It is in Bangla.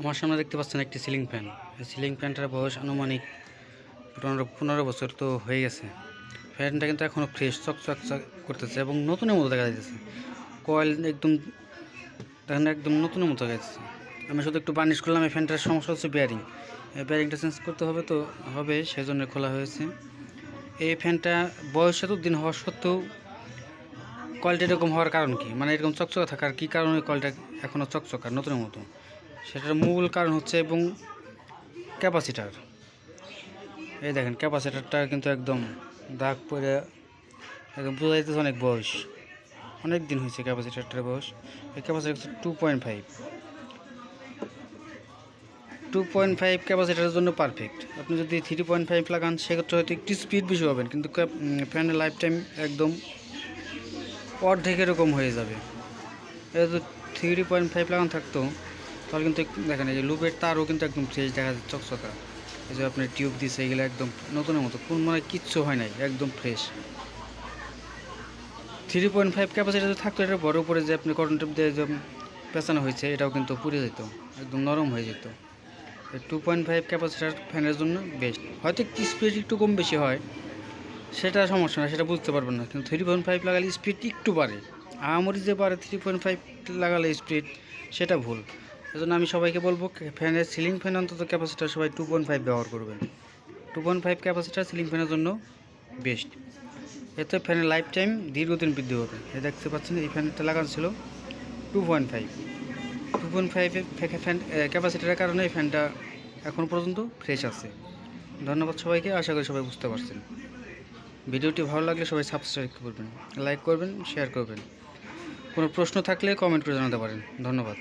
আমার সামনে দেখতে পাচ্ছেন একটি সিলিং ফ্যান। সিলিং ফ্যানটার বয়স আনুমানিক পনেরো পনেরো বছর তো হয়ে গেছে। ফ্যানটা কিন্তু এখনও ফ্রেশ চকচক, চক করতেছে এবং নতুনের মতো দেখা যাচ্ছে কয়েল একদম, দেখেন একদম নতুনের মতো দেখা যাচ্ছে আমি শুধু একটু বার্নিশ করলাম, এই ফ্যানটার সমস্যা হচ্ছে বেয়ারিং এই বেয়ারিংটা চেঞ্জ করতে হবে তো হবে, সেজন্য খোলা হয়েছে। এই ফ্যানটা বয়স দিন হওয়া সত্ত্বেও কোয়ালিটি এরকম হওয়ার কারণ কি? মানে এরকম চকচকা থাকার কী কারণে কলটা এখনও চকচকার নতুনের মতো? সেটার মূল কারণ হচ্ছে এবং ক্যাপাসিটার। এই দেখেন, ক্যাপাসিটারটা কিন্তু একদম দাগ পরে একদম বোঝা যাইতেছে অনেক বয়স। অনেক দিন হয়েছে ক্যাপাসিটারটার বয়স। এই ক্যাপাসিটার হচ্ছে two point five two point five ক্যাপাসিটারের জন্য পারফেক্ট আপনি যদি থ্রি পয়েন্ট ফাইভ লাগান, সেক্ষেত্রে হয়তো একটু স্পিড বেশি পাবেন, কিন্তু ফ্যানের লাইফ টাইম একদম অর্ধেক এরকম হয়ে যাবে। এটা তো থ্রি পয়েন্ট ফাইভ লাগানো থাকতো তাহলে কিন্তু দেখেন, এই যে লুপের তারও কিন্তু একদম ফ্রেশ দেখা যাচ্ছে চকচকা। এই যে আপনার টিউব দিচ্ছে এগুলো একদম নতুনের মতো, কোন মানে কিচ্ছু হয় নাই, একদম fresh three point five capacity যদি থাকতো এটা বড় উপরে যে আপনি কটন টিপ দিয়ে যে পেঁচানো হয়েছে, এটাও কিন্তু পুড়ে যেত, একদম নরম হয়ে যেত। টু পয়েন্ট ফাইভ ক্যাপাসিটার ফ্যানের জন্য বেস্ট হয়তো স্পিড একটু কম বেশি হয়, সেটা সমস্যা না, সেটা বুঝতে পারবেন না, কিন্তু থ্রি পয়েন্ট ফাইভ লাগালে স্পিড একটু বাড়ে। আমারই যে বাড়ে থ্রি পয়েন্ট ফাইভ লাগালে স্পিড সেটা ভুল। এজন্য আমি সবাইকে বলব ফ্যানের সিলিং ফ্যান অন্তত ক্যাপাসিটার সবাই টু পয়েন্ট ফাইভ ব্যবহার করবেন। Two point five capacitor ceiling ফ্যানের জন্য বেস্ট এতে ফ্যানের লাইফ টাইম দীর্ঘদিন বৃদ্ধি হবে এই দেখতে পাচ্ছেন, এই ফ্যানটা লাগানো ছিল two point five two point ফাইভের ফ্যান ক্যাপাসিটারের কারণে এই ফ্যানটা এখন পর্যন্ত ফ্রেশ আছে। ধন্যবাদ সবাইকে, আশা করি সবাই বুঝতে পারছেন। ভিডিওটি ভালো লাগলে সবাই সাবস্ক্রাইব করবেন লাইক করবেন শেয়ার করবেন। কোনো প্রশ্ন থাকলে কমেন্ট করে জানাতে পারেন। ধন্যবাদ।